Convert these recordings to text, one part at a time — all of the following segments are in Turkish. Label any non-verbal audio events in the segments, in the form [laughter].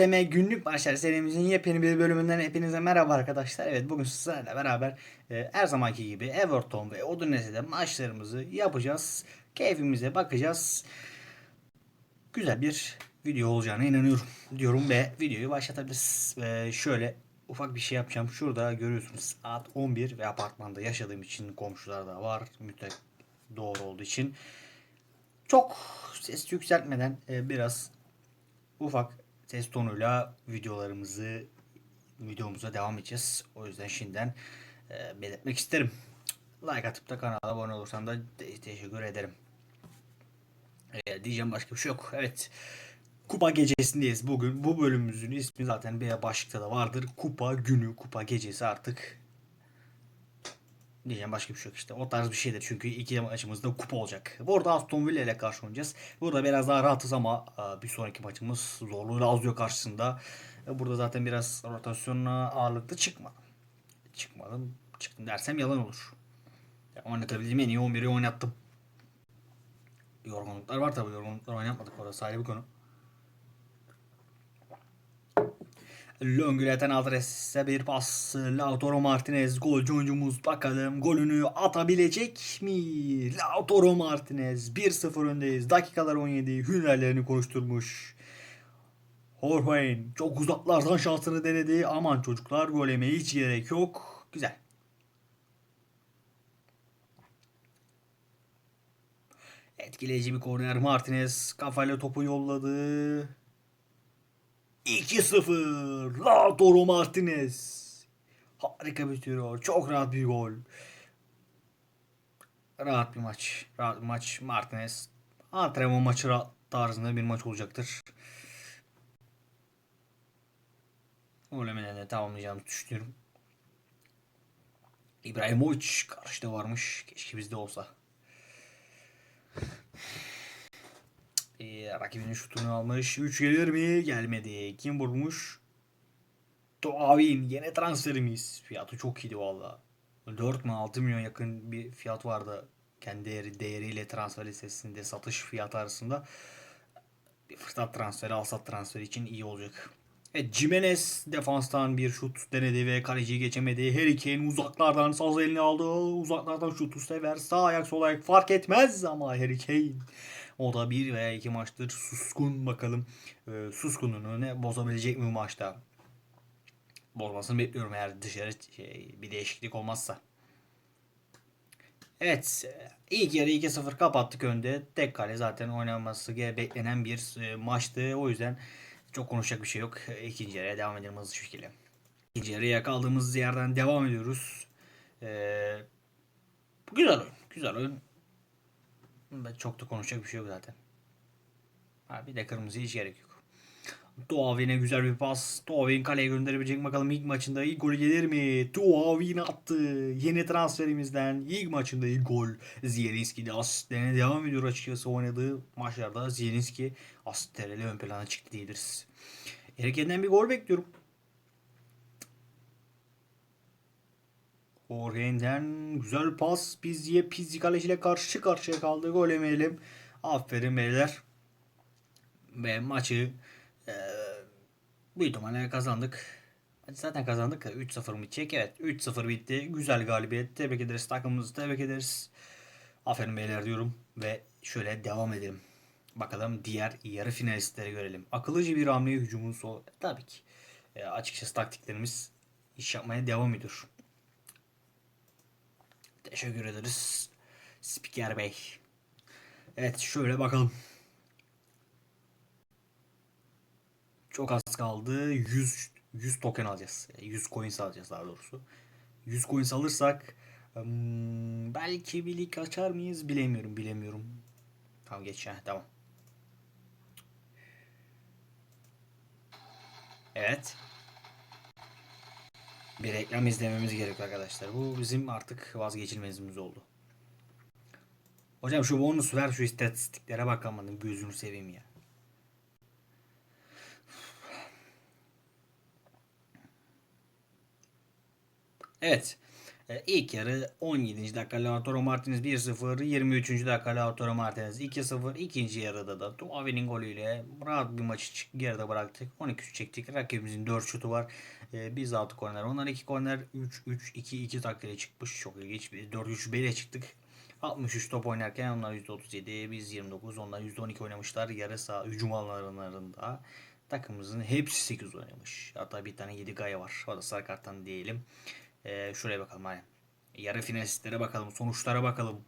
OSM günlük maçlar serimizin yepyeni bir bölümünden hepinize merhaba arkadaşlar. Evet bugün sizlerle beraber e, her zamanki gibi Everton ve Udinese'de maçlarımızı yapacağız. Keyfimize bakacağız. Güzel bir video olacağına inanıyorum diyorum ve videoyu başlatabiliriz. E, şöyle ufak bir şey yapacağım. Şurada görüyorsunuz saat 11 ve apartmanda yaşadığım için komşular da var. Mütek doğru olduğu için. Çok ses yükseltmeden e, biraz ufak ses tonuyla videolarımızı videomuza devam edeceğiz. O yüzden şimdiden e, belirtmek isterim. Like atıp da kanala abone olursan da te- teşekkür ederim. E, diyeceğim başka bir şey yok. Evet. Kupa gecesindeyiz bugün. Bu bölümümüzün ismi zaten bir başlıkta da vardır. Kupa günü, kupa gecesi artık. Diyeceğim başka bir şey yok işte. O tarz bir şeydir. Çünkü iki maçımızda kupa olacak. Burada Aston Villa ile karşı oynayacağız. Burada biraz daha rahatız ama e, bir sonraki maçımız zorlu Lazio karşısında. E, Burada zaten biraz rotasyonuna ağırlıklı çıkmadım. Çıkmadım. Çıktım dersem yalan olur. Ya, oynatabildiğim en iyi 11'i oynattım. Yorgunluklar var tabii. Yorgunluklar oynatmadık. Orası ayrı bir konu. Longületen adrese bir pas. Lautaro Martinez golcü oyuncumuz bakalım golünü atabilecek mi? Lautaro Martinez 1-0 öndeyiz. Dakikalar 17 hünerlerini konuşturmuş. Horvain çok uzaklardan şansını denedi. Aman çocuklar gol yemeye hiç gerek yok. Güzel. Etkileyici bir korner. Martinez kafayla topu yolladı. 2-0. Lautaro Martinez. Harika bitiriyor. Çok rahat bir gol. Rahat bir maç. Rahat bir maç. Martinez. Antrenman maçı tarzında bir maç olacaktır. Golemeden de tamamlayacağımızı düşünüyorum. İbrahimovic karşıda varmış. Keşke bizde olsa. Ee, rakibinin şutunu almış. 3 gelir mi? Gelmedi. Kim vurmuş? Doğavin. Yine transferimiz. Fiyatı çok iyiydi valla. 4 mu 6 milyon yakın bir fiyat vardı. Kendi değeri, değeriyle transfer listesinde satış fiyatı arasında. Bir fırsat transferi, alsat transferi için iyi olacak. Evet, Jimenez defanstan bir şut denedi ve kaleciyi geçemedi. Harry Kane uzaklardan saz eline aldı. Uzaklardan şutu sever. Sağ ayak sol ayak fark etmez ama Harry Kane o da bir veya iki maçtır suskun bakalım. E, suskunluğunu ne bozabilecek mi bu maçta? Bozmasını bekliyorum eğer dışarı şey, bir değişiklik olmazsa. Evet. e, ilk yarı 2-0 kapattık önde. Tek kale zaten oynanması beklenen bir e, maçtı. O yüzden çok konuşacak bir şey yok. E, İkinci yarıya devam edelim hızlı şekilde. İkinci yarıya kaldığımız yerden devam ediyoruz. Ee, güzel oyun. Güzel oyun. Çok da konuşacak bir şey yok zaten. Ha, bir de kırmızı hiç gerek yok. Tuavin'e güzel bir pas. Tuavin kaleye gönderebilecek bakalım ilk maçında ilk gol gelir mi? Tuavin attı. Yeni transferimizden ilk maçında ilk gol. Zielinski de asistlerine devam ediyor açıkçası oynadığı maçlarda. Zielinski asistleriyle ön plana çıktı diyebiliriz. Erken'den bir gol bekliyorum. Orhen'den güzel pas. Pizzi'ye Pizzi kaleciyle karşı karşıya kaldı. Gol yemeyelim. Aferin beyler. Ve maçı e, büyük ihtimalle kazandık. Zaten kazandık. 3-0 bitecek. Evet 3-0 bitti. Güzel galibiyet. Tebrik ederiz takımımızı. Tebrik ederiz. Aferin beyler diyorum. Ve şöyle devam edelim. Bakalım diğer yarı finalistleri görelim. Akıllıcı bir hamle hücumun sol. Tabii ki. E, açıkçası taktiklerimiz iş yapmaya devam ediyor. Teşekkür ederiz. Spiker Bey. Evet şöyle bakalım. Çok az kaldı. 100 100 token alacağız. 100 coins alacağız daha doğrusu. 100 coins alırsak belki bir lig açar mıyız bilemiyorum bilemiyorum. Tamam geç ya tamam. Evet. Bir reklam izlememiz gerekiyor arkadaşlar. Bu bizim artık vazgeçilmezimiz oldu. Hocam şu bonus ver şu istatistiklere bakamadım. Gözünü seveyim ya. Evet. E, ilk yarı 17. dakika Lautaro Martinez 1-0, 23. dakika Lautaro Martinez 2-0. İkinci yarıda da Tuavi'nin golüyle rahat bir maçı geride bıraktık. 12 çektik. Rakibimizin 4 şutu var. E, biz 6 korner. Onlar 2 korner 3-3-2-2 taktiğiyle çıkmış. Çok ilginç. Biz 4-3-1 ile çıktık. 63 top oynarken onlar %37, biz 29, onlar %12 oynamışlar. Yarı saha hücum alanlarında takımımızın hepsi 8 oynamış. Hatta bir tane 7 gaya var. O da sarı karttan diyelim. Ee, şuraya bakalım hani. Yarı finalistlere bakalım. Sonuçlara bakalım.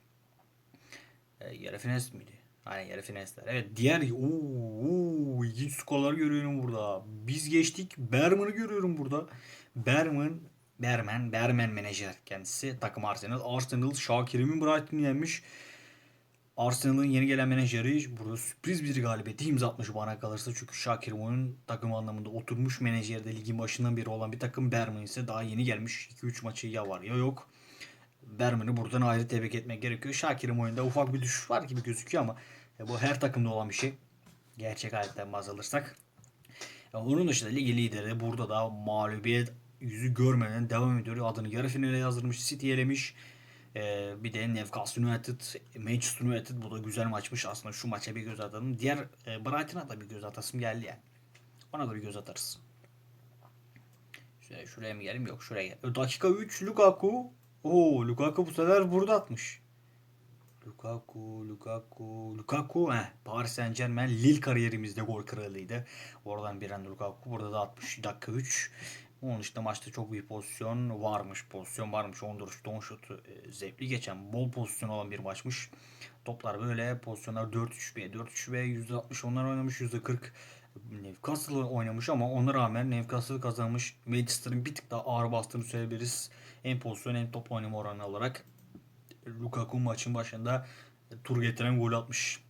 Ee, yarı finalist miydi? Aynen yarı finalistler. Evet diğer ooo ilginç skorlar görüyorum burada. Biz geçtik. Berman'ı görüyorum burada. Berman Berman, Berman menajer kendisi. Takım Arsenal. Arsenal Şakir'imin Brighton'ı yenmiş. Arsenal'ın yeni gelen menajeri burada sürpriz bir galibiyeti imza atmış bana kalırsa. Çünkü Şakir oyun takım anlamında oturmuş menajerde ligin başından beri olan bir takım Berman ise daha yeni gelmiş. 2-3 maçı ya var ya yok. Berman'ı buradan ayrı tebrik etmek gerekiyor. Şakir'in oyunda ufak bir düşüş var gibi gözüküyor ama e, bu her takımda olan bir şey. Gerçek haletten baz alırsak. Ya onun dışında ligi lideri burada da mağlubiyet yüzü görmeden devam ediyor. Adını yarı finale yazdırmış. City elemiş. Ee, bir de Newcastle United, Manchester United bu da güzel maçmış. Aslında şu maça bir göz atalım. Diğer e, Brighton'a da bir göz atasım geldi yani. Ona da bir göz atarız. Şuraya, şuraya mı geleyim? Yok şuraya gel. E, Dakika 3 Lukaku. Oo Lukaku bu sefer burada atmış. Lukaku, Lukaku, Lukaku. Heh, Paris Saint Germain Lille kariyerimizde gol kralıydı. Oradan bir an Lukaku. Burada da 60 dakika 3. Onun dışında maçta çok büyük pozisyon varmış. Pozisyon varmış. 14 şut, 10 şut e, zevkli geçen bol pozisyon olan bir maçmış. Toplar böyle pozisyonlar 4-3-1, 4-3-1, %60 onlar oynamış, %40 Newcastle oynamış ama ona rağmen Newcastle kazanmış. Manchester'ın bir tık daha ağır bastığını söyleyebiliriz. Hem pozisyon hem top oynama oranı olarak. Lukaku maçın başında tur getiren gol atmış.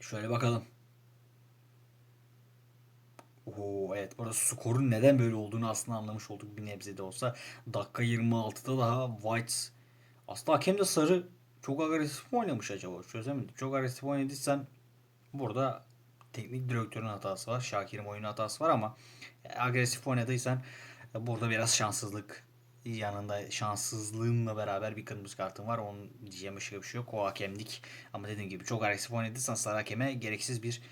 Şöyle bakalım. Oo, evet burada skorun neden böyle olduğunu aslında anlamış olduk bir nebze de olsa. Dakika 26'da daha White aslında hakem de sarı çok agresif mi oynamış acaba çözemedim. Çok agresif oynadıysan burada teknik direktörün hatası var. Şakir'in oyun hatası var ama agresif oynadıysan burada biraz şanssızlık yanında şanssızlığınla beraber bir kırmızı kartın var. Onun diyeceğim başka bir şey yok. O hakemlik. Ama dediğim gibi çok agresif oynadıysan sarı hakeme gereksiz bir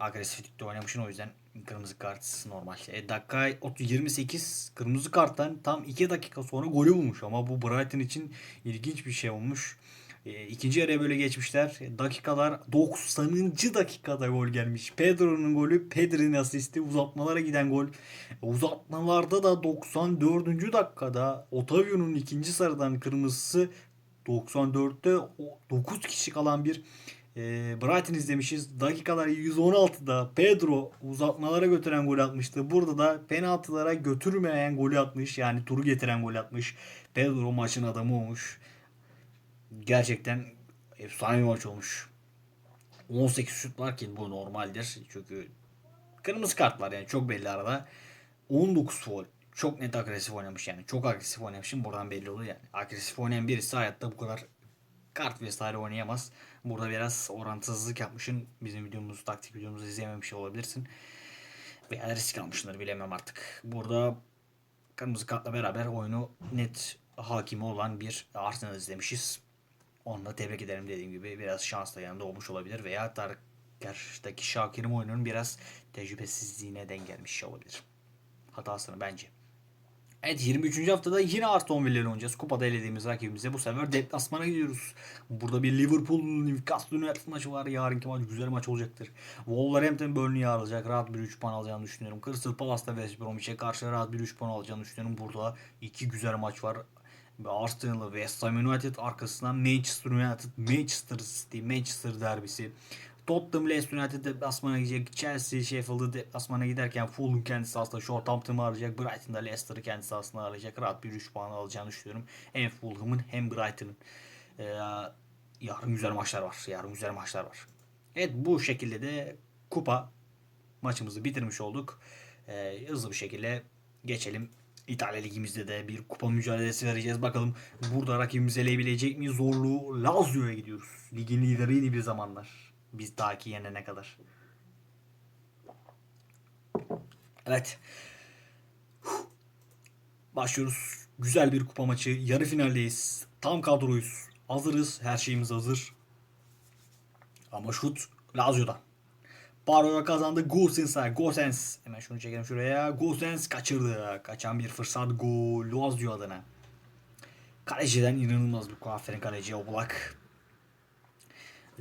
agresiflikte oynamışsın o yüzden kırmızı kart normal. E, dakika 28 kırmızı karttan tam 2 dakika sonra golü bulmuş ama bu Brighton için ilginç bir şey olmuş. E, ikinci yarıya böyle geçmişler. E, dakikalar 90. dakikada gol gelmiş. Pedro'nun golü, Pedri'nin asisti, uzatmalara giden gol. E, uzatmalarda da 94. dakikada Otavio'nun ikinci sarıdan kırmızısı 94'te 9 kişi kalan bir e, Brighton izlemişiz. Dakikalar 116'da Pedro uzatmalara götüren gol atmıştı. Burada da penaltılara götürmeyen golü atmış. Yani turu getiren gol atmış. Pedro maçın adamı olmuş. Gerçekten efsane bir maç olmuş. 18 şut var bu normaldir. Çünkü kırmızı kart var yani çok belli arada. 19 foul. Çok net agresif oynamış yani. Çok agresif oynamışım. Buradan belli oluyor yani. Agresif oynayan birisi hayatta bu kadar kart vesaire oynayamaz. Burada biraz orantısızlık yapmışsın. Bizim videomuzu, taktik videomuzu izleyememiş olabilirsin. Veya risk almışsındır bilemem artık. Burada kırmızı kartla beraber oyunu net hakimi olan bir Arsenal izlemişiz. Onu da tebrik ederim dediğim gibi. Biraz şans da yanında olmuş olabilir. Veya Tarık karşıdaki Şakir'in oyunun biraz tecrübesizliğine denk gelmiş olabilir. Hatasını bence. Evet 23. haftada yine Aston Villa oynayacağız. Kupada elediğimiz rakibimize bu sefer deplasmana gidiyoruz. Burada bir Liverpool Newcastle United maçı var. Yarınki maç güzel maç olacaktır. Wolverhampton Burnley'i ağırlayacak. Rahat bir 3 puan alacağını düşünüyorum. Crystal Palace'da West Bromwich'e karşı rahat bir 3 puan alacağını düşünüyorum. Burada iki güzel maç var. Arsenal ve West Ham United arkasından Manchester United, Manchester City, Manchester derbisi. Tottenham Leicester United deplasmana gidecek. Chelsea Sheffield'ı deplasmana giderken Fulham kendi sahasında Southampton'ı arayacak. Brighton'da Leicester'ı kendi sahasında arayacak. Rahat bir 3 puan alacağını düşünüyorum. Hem Fulham'ın hem Brighton'ın. Ee, yarın güzel maçlar var. Yarın güzel maçlar var. Evet bu şekilde de kupa maçımızı bitirmiş olduk. Ee, hızlı bir şekilde geçelim. İtalya Ligimizde de bir kupa mücadelesi vereceğiz. Bakalım burada rakibimizi eleyebilecek mi? Zorlu Lazio'ya gidiyoruz. Ligin lideriydi bir zamanlar. Biz daha ki yenene kadar. Evet. Başlıyoruz. Güzel bir kupa maçı. Yarı finaldeyiz. Tam kadroyuz. Hazırız. Her şeyimiz hazır. Ama şut Lazio'dan. Paro'ya kazandı. Gosens'a. Gosens. Hemen şunu çekelim şuraya. Gosens kaçırdı. Kaçan bir fırsat. Gol. Lazio adına. Kaleciden inanılmaz bir. Aferin kaleci Oblak.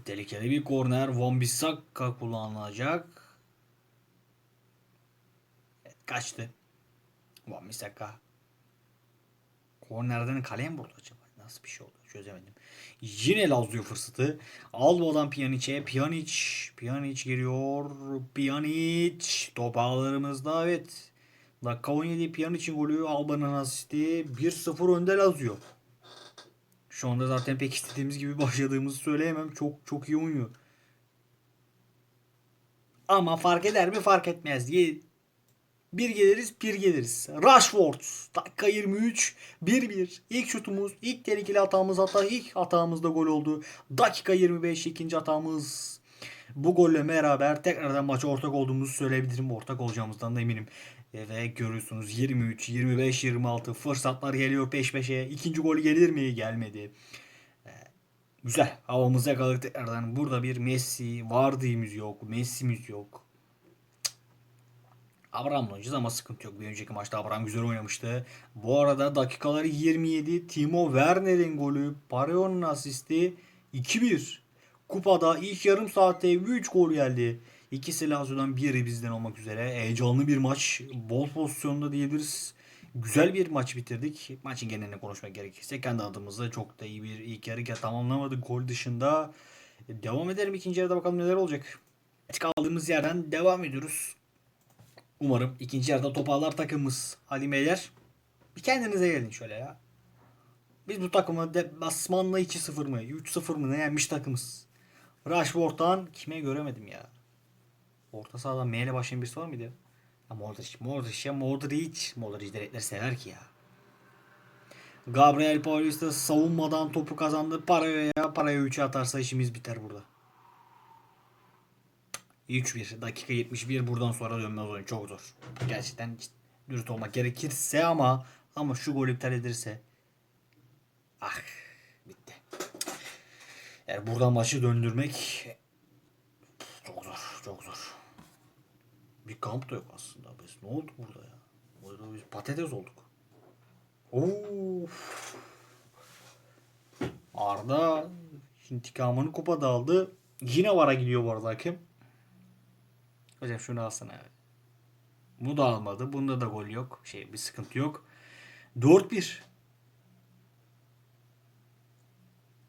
Tehlikeli bir korner. Van Bissaka kullanılacak. Evet, kaçtı. Van Bissaka. Kornerden kaleye mi vurdu acaba? Nasıl bir şey oldu? Çözemedim. Yine Lazio fırsatı. Alba'dan Pjanic'e. Pjanic. Pjanic giriyor. Pjanic. Top ağlarımızda evet. Dakika 17 Pjanic'in golü. Alba'nın asisti. 1-0 önde Lazio. Şu anda zaten pek istediğimiz gibi [laughs] başladığımızı söyleyemem. Çok çok iyi oynuyor. Ama fark eder mi fark etmez diye bir geliriz bir geliriz. Rashford dakika 23 1-1 ilk şutumuz ilk tehlikeli hatamız hatta ilk hatamızda gol oldu. Dakika 25 ikinci hatamız. Bu golle beraber tekrardan maça ortak olduğumuzu söyleyebilirim. Ortak olacağımızdan da eminim. Ve görüyorsunuz 23, 25, 26 fırsatlar geliyor peş peşe. İkinci gol gelir mi? Gelmedi. E, Güzel. Havamızı yakaladık tekrardan. Burada bir Messi, Vardy'miz yok. Messi'miz yok. Abraham'la oynayacağız ama sıkıntı yok. Bir önceki maçta Abraham güzel oynamıştı. Bu arada dakikaları 27. Timo Werner'in golü. Pareo'nun asisti 2-1. Kupada ilk yarım saatte 3 gol geldi. İkisi Lazio'dan biri bizden olmak üzere. Heyecanlı bir maç. Bol pozisyonda diyebiliriz. Güzel bir maç bitirdik. Maçın genelini konuşmak gerekirse kendi adımıza çok da iyi bir ilk yarı tamamlamadık. Gol dışında devam edelim. ikinci yarıda bakalım neler olacak. Kaldığımız yerden devam ediyoruz. Umarım ikinci yarıda toparlar takımımız. Ali Beyler bir kendinize gelin şöyle ya. Biz bu takımı deplasmanla 2-0 mı 3-0 mı ne yenmiş takımız. Rashford'dan kime göremedim ya. Orta sahadan M ile başlayan birisi var mıydı? Ya Modric, Modric ya Modric. Modric direktleri sever ki ya. Gabriel Paulista da savunmadan topu kazandı. Paraya ya paraya 3'e atarsa işimiz biter burada. 3-1 dakika 71 buradan sonra dönmez oyun çok zor. Gerçekten dürüst olmak gerekirse ama ama şu gol iptal edilirse ah bitti. Yani buradan maçı döndürmek çok zor çok zor. Bir kamp da yok aslında. Biz ne olduk burada ya? Burada biz patates olduk. Of. Arda intikamını kupada aldı. Yine vara gidiyor bu arada hakem. Hocam şunu alsana abi. Bu da almadı. Bunda da gol yok. Şey bir sıkıntı yok. 4-1.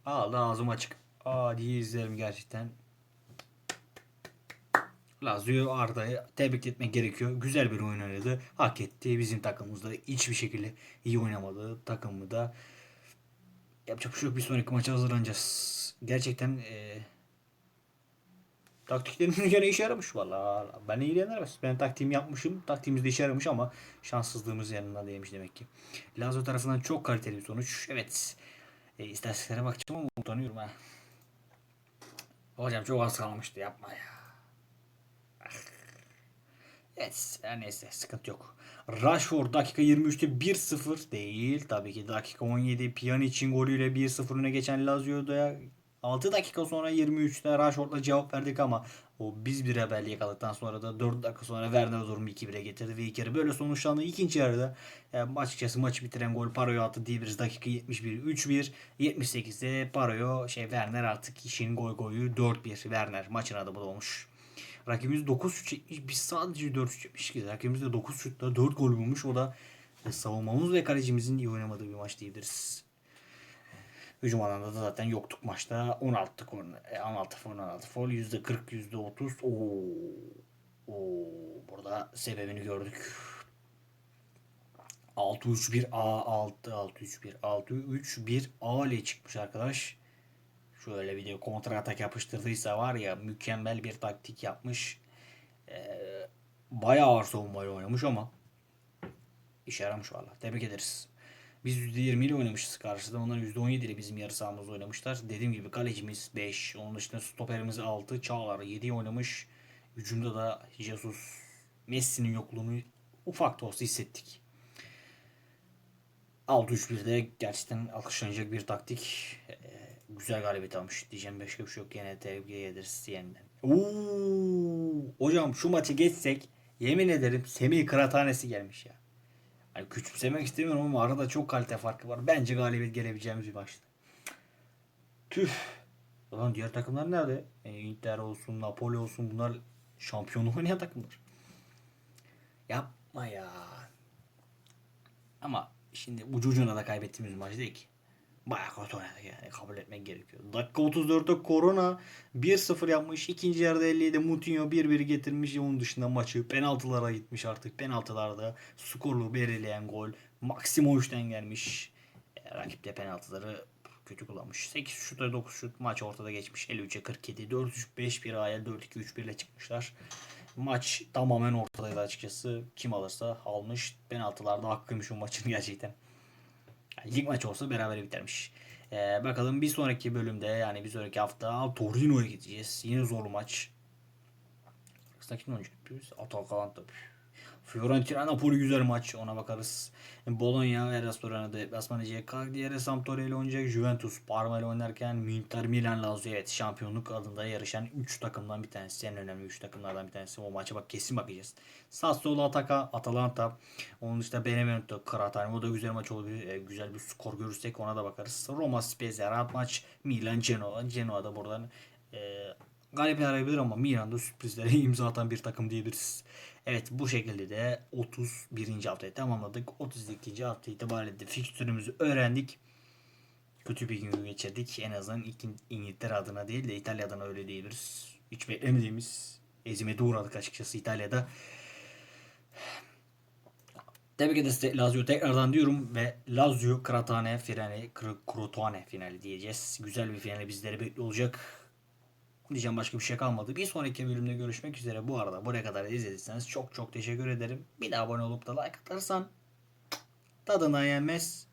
Aldı ağzım açık. Aa diye izlerim gerçekten. Lazio Arda'yı tebrik etmek gerekiyor. Güzel bir oyun oynadı. Hak etti. Bizim takımımızda hiçbir şekilde iyi oynamadı. Takımı da yapacak bir şey yok. Bir sonraki maça hazırlanacağız. Gerçekten e, taktiklerim [laughs] gene işe yaramış valla. Ben iyi yenemez. Ben taktiğimi yapmışım. Taktiğimiz de işe yaramış ama şanssızlığımız yanına değmiş demek ki. Lazio tarafından çok kaliteli bir sonuç. Evet. E, istatistiklere bakacağım ama utanıyorum ha. Hocam çok az kalmıştı yapma ya. Evet neyse sıkıntı yok. Rashford dakika 23'te 1-0 değil. Tabii ki dakika 17 Pjanic'in golüyle 1-0 öne geçen Lazio'da 6 dakika sonra 23'te Rashford'la cevap verdik ama o biz bir rebelli yakaladıktan sonra da 4 dakika sonra Werner durumu 2-1'e getirdi ve ilk böyle sonuçlandı. İkinci yarıda yani açıkçası maçı bitiren gol Paro'ya attı diyebiliriz. Dakika 71 3-1 78'de Paro'ya şey Werner artık işin gol golü 4-1 Werner maçın da olmuş. Rakibimiz 9 şut çekmiş. Biz sadece 4 şut çekmişiz. Rakibimiz de 9 şutta 4 gol bulmuş. O da e, savunmamız ve kalecimizin iyi oynamadığı bir maç diyebiliriz. Hücum alanında da zaten yoktuk maçta. 16 korner, 16 foul, 16 foul, %40, %30. Oo. Oo. Burada sebebini gördük. 6-3-1 A 6 6-3-1 6-3-1 A ile çıkmış arkadaş. Şöyle bir de kontra atak yapıştırdıysa var ya mükemmel bir taktik yapmış. Ee, bayağı ağır savunmayla oynamış ama işe yaramış valla. Tebrik ederiz. Biz %20 ile oynamışız karşıda. Onlar %17 ile bizim yarı sahamızda oynamışlar. Dediğim gibi kalecimiz 5. Onun dışında stoperimiz 6. Çağlar 7 oynamış. Hücumda da Jesus Messi'nin yokluğunu ufak da olsa hissettik. 6-3-1'de gerçekten alkışlanacak bir taktik. Güzel galibiyet almış. Diyeceğim başka bir şey yok. Yine tebrik ederiz yeniden. Oo, hocam şu maçı geçsek yemin ederim Semih Kıraathanesi gelmiş ya. Hani küçümsemek istemiyorum ama arada çok kalite farkı var. Bence galibiyet gelebileceğimiz bir maçtı. Tüh. Ulan diğer takımlar nerede? E, Inter olsun, Napoli olsun bunlar şampiyonluk oynayan takımlar. Yapma ya. Ama şimdi ucu ucuna da kaybettiğimiz maç değil ki. Bayağı kötü oynadık yani kabul etmek gerekiyor. Dakika 34'te Korona 1-0 yapmış. İkinci yarıda 57'de Moutinho 1-1 getirmiş. Onun dışında maçı penaltılara gitmiş artık. Penaltılarda skorlu belirleyen gol. Maksimoviç'ten gelmiş. E, rakip de penaltıları kötü kullanmış. 8 şuta 9 şut maç ortada geçmiş. 53'e 47. 4-3-5-1 ayel 4-2-3-1 ile çıkmışlar. Maç tamamen ortadaydı açıkçası. Kim alırsa almış. Penaltılarda hakkıymış o maçın gerçekten. Yani lig maçı olsa beraber bitermiş. Ee, bakalım bir sonraki bölümde yani bir sonraki hafta Torino'ya gideceğiz. Yine zorlu maç. Aslında kim oynayacak? Biz Atalanta. Fiorentina Napoli güzel maç ona bakarız. Bologna Hellas Torino'da deplasman edecek. Cagliari Sampdoria ile oynayacak. Juventus Parma ile oynarken Inter Milan Lazio evet şampiyonluk adında yarışan 3 takımdan bir tanesi. En önemli 3 takımlardan bir tanesi. O maça bak kesin bakacağız. Sassuolo Ataka Atalanta. Onun dışında Benevento Kratani. O da güzel maç olabilir. E, güzel bir skor görürsek ona da bakarız. Roma Spezia rahat maç. Milan Genoa. Genoa da buradan e, galip arayabilir ama Milan'da sürprizlere [laughs] imza atan bir takım diyebiliriz. Evet bu şekilde de 31. haftayı tamamladık. 32. hafta itibariyle de fikstürümüzü öğrendik. Kötü bir gün geçirdik. En azından İngiltere adına değil de İtalya adına öyle diyebiliriz. Hiç beklemediğimiz ezimete uğradık açıkçası İtalya'da. Tebrik ederiz de Lazio tekrardan diyorum ve Lazio Kratane finali, Crotone finali diyeceğiz. Güzel bir finali bizleri bekliyor olacak. Diyeceğim başka bir şey kalmadı. Bir sonraki bölümde görüşmek üzere. Bu arada buraya kadar izlediyseniz çok çok teşekkür ederim. Bir de abone olup da like atarsan tadından yenmez.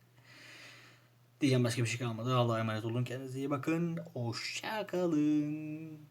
Diyeceğim başka bir şey kalmadı. Allah'a emanet olun. Kendinize iyi bakın. Hoşçakalın.